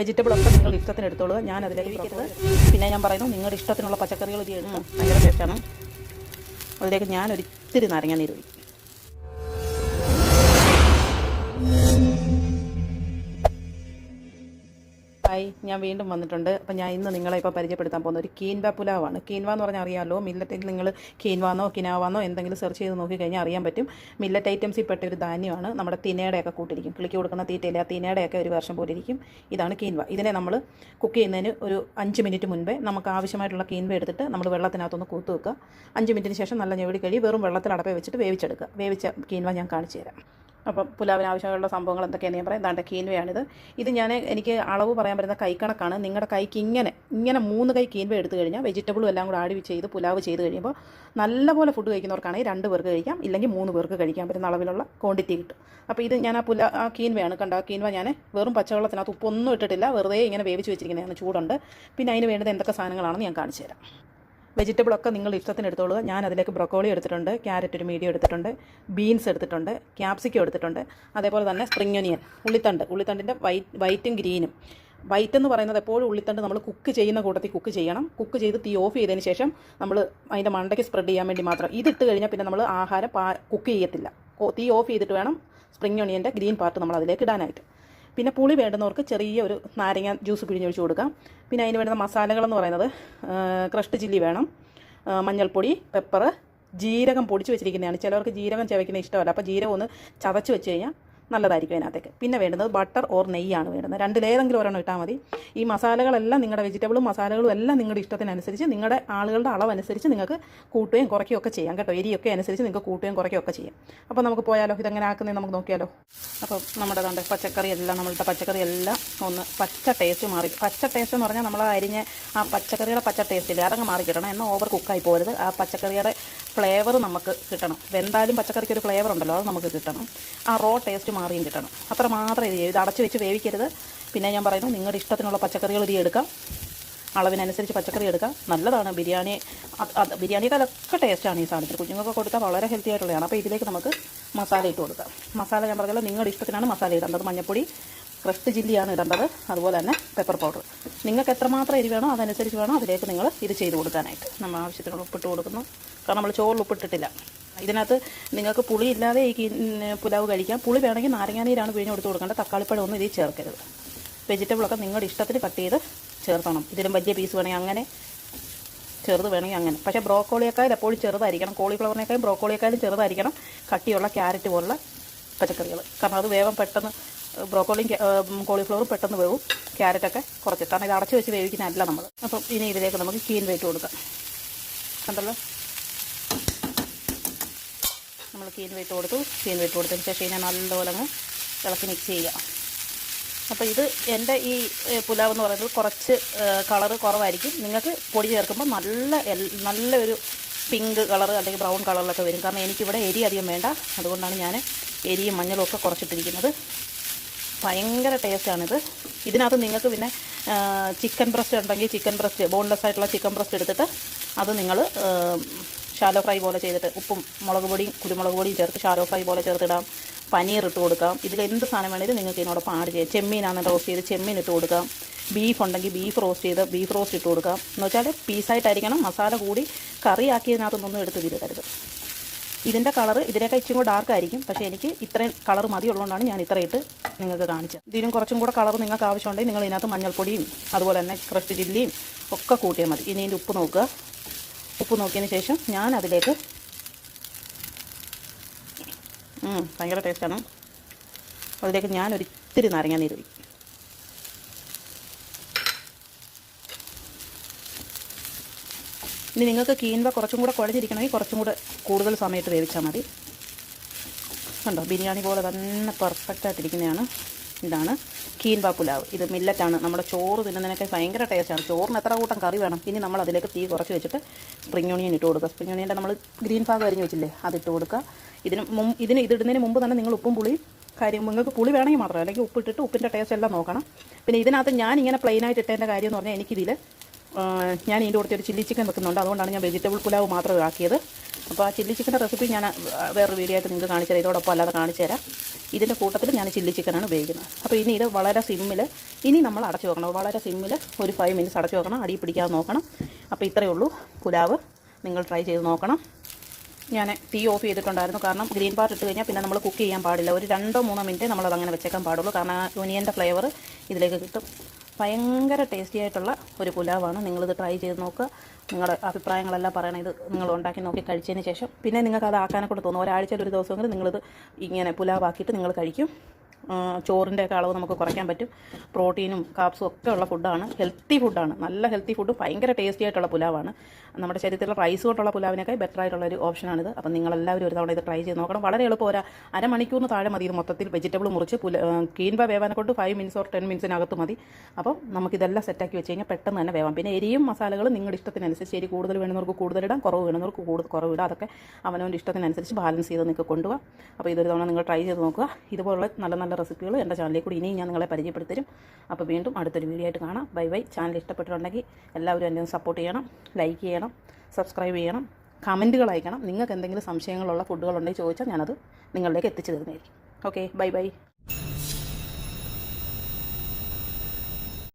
Vegetable ഒക്കെ നിങ്ങൾ ഇഷ്ടത്തിന് എടുത്തോളുക. ഞാൻ അതിലേക്ക് വെക്കരുത് പിന്നെ ഞാൻ പറയുന്നു നിങ്ങളുടെ ഇഷ്ടത്തിനുള്ള പച്ചക്കറികൾ ഇത് എടുക്കാം ഭയങ്കര ടേസ്റ്റാണ് അതിലേക്ക് ഞാൻ ഒരു ഇത്തിരി നാരങ്ങ നീര് ഒഴിക്കും. ഹായ് ഞാൻ വീണ്ടും വന്നിട്ടുണ്ട്. അപ്പോൾ ഞാൻ ഇന്ന് നിങ്ങളെ ഇപ്പോൾ പരിചയപ്പെടുത്താൻ പോകുന്ന ഒരു കീൻവ പുലാവാണ്. കീൻവ എന്ന് പറഞ്ഞാൽ അറിയാമല്ലോ മില്ലറ്റിൽ നിങ്ങൾ കീൻവാന്നോ കിനാവാന്നോ എന്തെങ്കിലും സെർച്ച് ചെയ്ത് നോക്കിക്കഴിഞ്ഞാൽ അറിയാൻ പറ്റും. മില്ലറ്റ് ഐറ്റംസിൽ പെട്ട ഒരു ധാന്യമാണ്. നമ്മുടെ തിനയുടെയൊക്കെ കൂട്ടിരിക്കും കിളിക്ക് കൊടുക്കുന്ന തീറ്റയിൽ ആ തിനയുടെയൊക്കെ ഒരു വർഷം പോലെ ഇരിക്കും. ഇതാണ് കീൻവ. ഇതിനെ നമ്മൾ കുക്ക് ചെയ്യുന്നതിന് ഒരു അഞ്ച് മിനിറ്റ് മുൻപേ നമുക്ക് ആവശ്യമായിട്ടുള്ള കീൻവ എടുത്തിട്ട് നമ്മൾ വെള്ളത്തിനകത്തൊന്ന് കൂത്ത് വെക്കുക. അഞ്ച് മിനിറ്റിന് ശേഷം നല്ല ഞെവിടി കഴി വെറും വെള്ളത്തിൽ അടപ്പേ വെച്ചിട്ട് വേവിച്ചെടുക്കുക. വേവിച്ച കീൻവ ഞാൻ കാണിച്ചു തരാം. അപ്പം പുലാവിന് ആവശ്യമുള്ള സംഭവങ്ങൾ എന്തൊക്കെയാണ് ഞാൻ പറയാം. ദാണ്ട കീൻവയാണിത്. ഇത് ഞാൻ എനിക്ക് അളവ് പറയാൻ പറ്റുന്ന കൈക്കണക്കാണ്. നിങ്ങളുടെ കൈക്ക് ഇങ്ങനെ ഇങ്ങനെ മൂന്ന് കൈ കീൻവ എടുത്തു കഴിഞ്ഞാൽ വെജിറ്റബിളും എല്ലാം കൂടെ ആടി ചെയ്ത് പുലാവ് ചെയ്ത് കഴിയുമ്പോൾ നല്ലപോലെ ഫുഡ് കഴിക്കുന്നവർക്കാണെങ്കിൽ രണ്ട് പേർക്ക് കഴിക്കാം ഇല്ലെങ്കിൽ മൂന്ന് പേർക്ക് കഴിക്കാൻ പറ്റുന്ന അളവിലുള്ള ക്വാണ്ടിറ്റി കിട്ടും. അപ്പോൾ ഇത് ഞാൻ ആ പുല ആ കീൻവയാണ് കണ്ട? ആ കീൻവ ഞാൻ വെറും പച്ചവെള്ളത്തിനകത്ത് ഉപ്പൊന്നും ഇട്ടിട്ടില്ല. വെറുതെ ഇങ്ങനെ വേവിച്ച് വെച്ചിരിക്കുന്നതാണ്. ചൂടുണ്ട്. പിന്നെ അതിന് വേണ്ടത് എന്തൊക്കെ സാധനങ്ങളാണെന്ന് ഞാൻ കാണിച്ചു തരാം. വെജിറ്റബിൾ ഒക്കെ നിങ്ങൾ ഇഷ്ടത്തിന് എടുത്തോളുക. ഞാൻ അതിലേക്ക് ബ്രൊക്കോളി എടുത്തിട്ടുണ്ട് ക്യാരറ്റ് ഒരു മീഡിയം എടുത്തിട്ടുണ്ട് ബീൻസ് എടുത്തിട്ടുണ്ട് ക്യാപ്സിക്കം എടുത്തിട്ടുണ്ട് അതേപോലെ തന്നെ സ്പ്രിംഗ് ഒനിയൻ ഉള്ളിത്തണ്ട്. ഉള്ളിത്തണ്ടിന്റെ വൈറ്റ് വൈറ്റും ഗ്രീനും വൈറ്റ് എന്ന് പറയുന്നത് എപ്പോഴും ഉള്ളിത്തണ്ട് നമ്മൾ കുക്ക് ചെയ്യുന്ന കൂട്ടത്തിൽ കുക്ക് ചെയ്യണം. കുക്ക് ചെയ്ത് തീ ഓഫ് ചെയ്തതിന് ശേഷം നമ്മൾ അതിന്റെ മണ്ടയ്ക്ക് സ്പ്രെഡ് ചെയ്യാൻ വേണ്ടി മാത്രം. ഇതിട്ട് കഴിഞ്ഞാൽ പിന്നെ നമ്മൾ ആഹാരം കുക്ക് ചെയ്യത്തില്ല. തീ ഓഫ് ചെയ്തിട്ട് വേണം സ്പ്രിംഗ് ഒനിയന്റെ ഗ്രീൻ പാർട്ട് നമ്മൾ അതിലേക്ക് ഇടാനായിട്ട്. പിന്നെ പുളി വേണ്ടുന്നവർക്ക് ചെറിയ ഒരു നാരങ്ങ ജ്യൂസ് പിഴിഞ്ഞൊഴിച്ച് കൊടുക്കാം. പിന്നെ അതിന് വേണ്ടുന്ന മസാലകളെന്ന് പറയുന്നത് ക്രഷ്ഡ് ചില്ലി വേണം മഞ്ഞൾപ്പൊടി പെപ്പർ ജീരകം പൊടിച്ച് വെച്ചിരിക്കുന്നതാണ്. ചിലവർക്ക് ജീരകം ചവയ്ക്കുന്ന ഇഷ്ടമല്ല. അപ്പോൾ ജീരകം ഒന്ന് ചതച്ച് വെച്ച് കഴിഞ്ഞാൽ നല്ലതായിരിക്കും അതിനകത്തേക്ക്. പിന്നെ വേണ്ടുന്നത് ബട്ടർ ഓർ നെയ്യാണ് വേണ്ടുന്നത്. രണ്ടിലേതെങ്കിലും ഒരെണ്ണം ഇട്ടാൽ മതി. ഈ മസാലകളെല്ലാം നിങ്ങളുടെ വെജിറ്റബിളും മസാലകളും എല്ലാം നിങ്ങളുടെ ഇഷ്ടത്തിനനുസരിച്ച് നിങ്ങളുടെ ആളുകളുടെ അളവനുസരിച്ച് നിങ്ങൾക്ക് കൂട്ടുകയും കുറയ്ക്കുകയും ഒക്കെ ചെയ്യാം കേട്ടോ. എരിയൊക്കെ അനുസരിച്ച് നിങ്ങൾക്ക് കൂട്ടുകയും കുറയ്ക്കുകയും ഒക്കെ ചെയ്യാം. അപ്പോൾ നമുക്ക് പോയാലോ? ഇതെങ്ങനെ ആക്കുന്നത് നമുക്ക് നോക്കിയാലോ? അപ്പോൾ നമ്മുടെ കണ്ട് പച്ചക്കറി എല്ലാം നമ്മളുടെ പച്ചക്കറി എല്ലാം ഒന്ന് പച്ച ടേസ്റ്റ് മാറി. പച്ച ടേസ്റ്റ് എന്ന് പറഞ്ഞാൽ നമ്മൾ അരിഞ്ഞ ആ പച്ചക്കറിയുടെ പച്ച ടേസ്റ്റ് ഇല്ലേ? അതങ്ങ് മാറി കിട്ടണം എന്നാൽ ഓവർ കുക്കായി പോകരുത് ആ പച്ചക്കറിയുടെ ഫ്ലേവർ നമുക്ക് കിട്ടണം. എന്തായാലും പച്ചക്കറിക്ക് ഒരു ഫ്ലേവർ ഉണ്ടല്ലോ അത് നമുക്ക് കിട്ടണം. ആ റോ ടേസ്റ്റ് മാറിയും കിട്ടണം അത്ര മാത്രം ഇത് ഇത് അടച്ച് വെച്ച് വേവിക്കരുത്. പിന്നെ ഞാൻ പറയുന്നത് നിങ്ങളുടെ ഇഷ്ടത്തിനുള്ള പച്ചക്കറികൾ ഇത് എടുക്കാം. അളവിനനുസരിച്ച് പച്ചക്കറി എടുക്കാം. നല്ലതാണ്. ബിരിയാണി ബിരിയാണിയേക്കാളൊക്കെ ടേസ്റ്റാണ് ഈ സാധനത്തിൽ കുഞ്ഞുങ്ങൾക്ക് കൊടുത്താൽ വളരെ ഹെൽത്തി ആയിട്ടുള്ളതാണ്. അപ്പോൾ ഇതിലേക്ക് നമുക്ക് മസാല ഇട്ട് കൊടുക്കാം. മസാല ഞാൻ പറഞ്ഞല്ലോ നിങ്ങളുടെ ഇഷ്ടത്തിനാണ് മസാല ഇടേണ്ടത്. മഞ്ഞൾപ്പൊടി ക്രസ്റ്റ് ചില്ലിയാണ് ഇടേണ്ടത്. അതുപോലെ തന്നെ പെപ്പർ പൗഡർ നിങ്ങൾക്ക് എത്രമാത്രം എരി വേണോ അതനുസരിച്ച് വേണം അതിലേക്ക് നിങ്ങൾ ഇത് ചെയ്ത് കൊടുക്കാനായിട്ട്. നമ്മൾ ആവശ്യത്തിനുള്ള ഉപ്പിട്ട് കൊടുക്കുന്നു. കാരണം നമ്മൾ ചോറിൽ ഉപ്പിട്ടിട്ടില്ല. ഇതിനകത്ത് നിങ്ങൾക്ക് പുളി ഇല്ലാതെ ഈ പുലാവ് കഴിക്കാം. പുളി വേണമെങ്കിൽ നാരങ്ങാനീരാണ് പിഴിഞ്ഞ് കൊടുത്ത് കൊടുക്കേണ്ടത് തക്കാളിപ്പഴം ഒന്നും ഇതിൽ ചേർക്കരുത്. വെജിറ്റബിളൊക്കെ നിങ്ങളുടെ ഇഷ്ടത്തിന് കട്ട് ചെയ്ത് ചേർക്കണം. ഇതിലും വലിയ പീസ് വേണമെങ്കിൽ അങ്ങനെ ചെറുത് വേണമെങ്കിൽ അങ്ങനെ. പക്ഷേ ബ്രോക്കോളിയേക്കാൾ എപ്പോഴും ചെറുതായിരിക്കണം. കോളിഫ്ലവറിനേക്കാളും ബ്രോക്കോളിയേക്കാളും ചെറുതായിരിക്കണം കട്ടിയുള്ള ക്യാരറ്റ് പോലുള്ള പച്ചക്കറികൾ. കാരണം അത് വേഗം പെട്ടെന്ന് ബ്രോക്കോളിയും കോളിഫ്ലവറും പെട്ടെന്ന് വേവും. ക്യാരറ്റൊക്കെ കുറച്ച്. കാരണം ഇത് അടച്ച് വെച്ച് വേവിക്കുന്നതല്ല നമ്മൾ. അപ്പം ഇനി ഇതിലേക്ക് നമുക്ക് കീൻ വെയിറ്റ് കൊടുക്കാം. കണ്ടല്ലോ? നമ്മൾ കീൻ ഇട്ട് കൊടുത്തു. കീൻ വെയിറ്റ് കൊടുത്തതിന് ശേഷം ഇതിനെ നല്ലപോലെ അങ്ങ് ഇളക്കി മിക്സ് ചെയ്യുക. അപ്പോൾ ഇത് എന്റെ ഈ പുലാവ് എന്ന് പറയുന്നത് കുറച്ച് കളറ് കുറവായിരിക്കും. നിങ്ങൾക്ക് പൊടി ചേർക്കുമ്പോൾ നല്ല എൽ- നല്ല ഒരു പിങ്ക് കളർ അല്ലെങ്കിൽ ബ്രൗൺ കളറിലൊക്കെ വരും. കാരണം എനിക്കിവിടെ എരി അധികം വേണ്ട. അതുകൊണ്ടാണ് ഞാൻ എരിയും മഞ്ഞളും ഒക്കെ കുറച്ചിട്ടിരിക്കുന്നത്. ഭയങ്കര ടേസ്റ്റാണിത് ഇതിനകത്ത് നിങ്ങൾക്ക് പിന്നെ ചിക്കൻ ബ്രസ്റ്റ് ഉണ്ടെങ്കിൽ ചിക്കൻ ബ്രസ്റ്റ് ബോൺലെസ് ആയിട്ടുള്ള ചിക്കൻ ബ്രസ്റ്റ് എടുത്തിട്ട് അത് നിങ്ങൾ ഷാലോ ഫ്രൈ പോലെ ചെയ്തിട്ട് ഉപ്പും മുളക് പൊടിയും കുരുമുളക് പൊടിയും ചേർത്ത് ഷാലോ ഫ്രൈ പോലെ ചേർത്തിടാം. പനീർ ഇട്ട് കൊടുക്കാം. ഇതിൽ എന്ത് സാധനം വേണമെങ്കിലും നിങ്ങൾക്ക് ഇതിനോടൊപ്പം ആഡ് ചെയ്യാം. ചെമ്മീനാണ് റോസ്റ്റ് ചെയ്ത് ചെമ്മീൻ ഇട്ട് കൊടുക്കാം. ബീഫ് ഉണ്ടെങ്കിൽ ബീഫ് റോസ്റ്റ് ചെയ്ത് ബീഫ് റോസ്റ്റ് ഇട്ട് കൊടുക്കാം. എന്ന് വെച്ചാൽ പീസായിട്ടായിരിക്കണം മസാല കൂടി കറിയാക്കിയതിനകത്തൊന്നും എടുത്ത് തിരുതരുത് ഇതിന്റെ കളർ ഇതിനേക്കാൾ ഇച്ചിരി കൂടെ ഡാർക്ക് ആയിരിക്കും. പക്ഷേ എനിക്ക് ഇത്രയും കളർ മതിയുള്ളതുകൊണ്ടാണ് ഞാൻ ഇത്ര ഇട്ട് നിങ്ങൾക്ക് കാണിച്ചത്. ഇതിനും കുറച്ചും കൂടെ കളർ നിങ്ങൾക്ക് ആവശ്യമുണ്ടെങ്കിൽ നിങ്ങൾ ഇതിനകത്ത് മഞ്ഞൾപ്പൊടിയും അതുപോലെ തന്നെ ക്രഷ് ചില്ലിയും ഒക്കെ കൂട്ടിയാൽ മതി. ഇനി ഇതിന്റെ ഉപ്പ് നോക്കുക. ഉപ്പ് നോക്കിയതിന് ശേഷം ഞാൻ അതിലേക്ക് ഭയങ്കര ടേസ്റ്റാണ് അതിലേക്ക് ഞാൻ ഒരു ഇത്തിരി നാരങ്ങ നീര് ഒഴിക്കും. ഇനി നിങ്ങൾക്ക് കീൻവ കുറച്ചും കൂടെ കുഴഞ്ഞിരിക്കണമെങ്കിൽ കുറച്ചും കൂടെ കൂടുതൽ സമയത്ത് വേവിച്ചാൽ മതി. കണ്ടോ? ബിരിയാണി പോലെ തന്നെ പെർഫെക്റ്റ് ആയിട്ടിരിക്കുന്നതാണ്. ഇതാണ് കീൻവ പുലാവ്. ഇത് മില്ലറ്റാണ് നമ്മുടെ ചോറ് തിന്നുന്നതിനൊക്കെ ഭയങ്കര ടേസ്റ്റാണ് ചോറിന് എത്ര കൂട്ടം കറി വേണം? ഇനി നമ്മൾ അതിലേക്ക് തീ കുറച്ച് വെച്ചിട്ട് സ്പ്രിംഗ് ഓണിയൻ ഇട്ട് കൊടുക്കുക. സ്പ്രിംഗ് ഓണിയന്റെ നമ്മൾ ഗ്രീൻ ഭാഗം അരിഞ്ഞ് വെച്ചില്ലേ അതിട്ട് കൊടുക്കുക. ഇതിന് മുമ്പ് ഇതിന് ഇതിടുന്നതിന് മുമ്പ് തന്നെ നിങ്ങൾ ഉപ്പും പുളിയും കാര്യം നിങ്ങൾക്ക് പുളി വേണമെങ്കിൽ മാത്രം അല്ലെങ്കിൽ ഉപ്പിട്ടിട്ട് ഉപ്പിന്റെ ടേസ്റ്റ് എല്ലാം നോക്കണം. പിന്നെ ഇതിനകത്ത് ഞാൻ ഇങ്ങനെ പ്ലെയിൻ ആയിട്ട് ഇട്ടതിന്റെ കാര്യം എന്ന് പറഞ്ഞാൽ എനിക്കിതിൽ ഞാൻ ഇതിന്റെ കൂടെ ഒരു ചില്ലി ചിക്കൻ വെക്കുന്നുണ്ട്. അതുകൊണ്ടാണ് ഞാൻ വെജിറ്റബിൾ പുലാവ് മാത്രം ആക്കിയത്. അപ്പോൾ ആ ചില്ലി ചിക്കന്റെ റെസിപ്പി ഞാൻ വേറൊരു വീഡിയോ ആയിട്ട് നിങ്ങൾക്ക് കാണിച്ചു തരാം ഇതോടൊപ്പം അല്ലാതെ കാണിച്ചു തരാം ഇതിന്റെ കൂട്ടത്തിൽ ഞാൻ ചില്ലി ചിക്കനാണ് ഉപയോഗിക്കുന്നത്. അപ്പോൾ ഇനി ഇത് വളരെ സിമ്മിൽ ഇനി നമ്മൾ അടച്ചു വെക്കണം. വളരെ സിമ്മിൽ ഒരു ഫൈവ് മിനിറ്റ്സ് അടച്ചു വെക്കണം. അടി പിടിക്കാതെ നോക്കണം. അപ്പോൾ ഇത്രയേ ഉള്ളൂ പുലാവ്. നിങ്ങൾ ട്രൈ ചെയ്ത് നോക്കണം. ഞാൻ തീ ഓഫ് ചെയ്തിട്ടുണ്ടായിരുന്നു. കാരണം ഗ്രീൻ പാർട്ട് ഇട്ട് കഴിഞ്ഞാൽ പിന്നെ നമ്മൾ കുക്ക് ചെയ്യാൻ പാടില്ല. ഒരു രണ്ടോ മൂന്നോ മിനിറ്റ് നമ്മളത് അങ്ങനെ വെച്ചേക്കാൻ പാടുള്ളൂ. കാരണം ഒനിയന്റെ ഫ്ലേവർ ഇതിലേക്ക് കിട്ടും. ഭയങ്കര ടേസ്റ്റി ആയിട്ടുള്ള ഒരു പുലാവാണ്. നിങ്ങളിത് ട്രൈ ചെയ്ത് നോക്കുക നിങ്ങളുടെ അഭിപ്രായങ്ങളെല്ലാം പറയണം. ഇത് നിങ്ങൾ ഉണ്ടാക്കി നോക്കി കഴിച്ചതിന് ശേഷം. പിന്നെ നിങ്ങൾക്ക് അത് ആക്കാനെ കൂടെ തോന്നും. ഒരാഴ്ചയിൽ ഒരു ദിവസമെങ്കിലും നിങ്ങളിത് ഇങ്ങനെ പുലാവാക്കിയിട്ട് നിങ്ങൾ കഴിക്കും. ചോറിന്റെ ഒക്കെ അളവ് നമുക്ക് കുറയ്ക്കാൻ പറ്റും. പ്രോട്ടീനും കാപ്സും ഒക്കെ ഉള്ള ഫുഡാണ്. ഹെൽത്തി ഫുഡാണ്. നല്ല ഹെൽത്തി ഫുഡ് ഭയങ്കര ടേസ്റ്റി ആയിട്ടുള്ള പുലാവാണ്. നമ്മുടെ ശരീരത്തിലുള്ള റൈസ് കൊണ്ടുള്ള പുലാവിനൊക്കെ ബെറ്റർ ആയിട്ടുള്ള ഒരു ഓപ്ഷനാണിത്. അപ്പം നിങ്ങളെല്ലാവരും ഒരു തവണ ഇത് ട്രൈ ചെയ്ത് നോക്കണം. വളരെ എളുപ്പം. ഒരു അരമണിക്കൂറിന് താഴെ മതി ഇത് മൊത്തത്തിൽ. വെജിറ്റബിൾ മുറിച്ച് പുല കീൻപ വേവാനെ കൊണ്ട് ഫൈവ് മിനിറ്റ്സ് ഓർ ടെൻ മിനിറ്റ്സിനകത്ത് മതി. അപ്പം നമുക്കിതെല്ലാം സെറ്റാക്കി വെച്ച് കഴിഞ്ഞാൽ പെട്ടെന്ന് തന്നെ വേവാം. പിന്നെ എരിയും മസാലകളും നിങ്ങളുടെ ഇഷ്ടത്തിനനുസരിച്ച് എരി കൂടുതൽ വേണമെന്നവർക്ക് കൂടുതലിടാം കുറവ് വേണമെന്നവർക്ക് കൂടുതൽ കുറവിടാം അതൊക്കെ അവനവന്റെ ഇഷ്ടത്തിനനുസരിച്ച് ബാലൻസ് ചെയ്ത് നിങ്ങൾക്ക് കൊണ്ടുപോകാം അപ്പോൾ ഇതൊരു തവണ നിങ്ങൾ ട്രൈ ചെയ്ത് നോക്കുക. ഇതുപോലുള്ള നല്ല നല്ല റെസിപ്പികൾ എന്റെ ചാനലിൽ കൂടി ഇനിയും ഞാൻ നിങ്ങളെ പരിചയപ്പെടുത്തരും. അപ്പോൾ വീണ്ടും അടുത്തൊരു വീഡിയോ ആയിട്ട് കാണാം. Bye bye. ചാനൽ ഇഷ്ടപ്പെട്ടിട്ടുണ്ടെങ്കിൽ എല്ലാവരും എന്നെ സപ്പോർട്ട് ചെയ്യണം ലൈക്ക് ചെയ്യണം സബ്സ്ക്രൈബ് ചെയ്യണം കമന്റുകൾ അയക്കണം. നിങ്ങൾക്ക് എന്തെങ്കിലും സംശയങ്ങളുള്ള ഫുഡുകളുണ്ടെങ്കിൽ ചോദിച്ചാൽ ഞാനത് നിങ്ങളിലേക്ക് എത്തിച്ചു തരുന്നതായിരിക്കും. Okay bye bye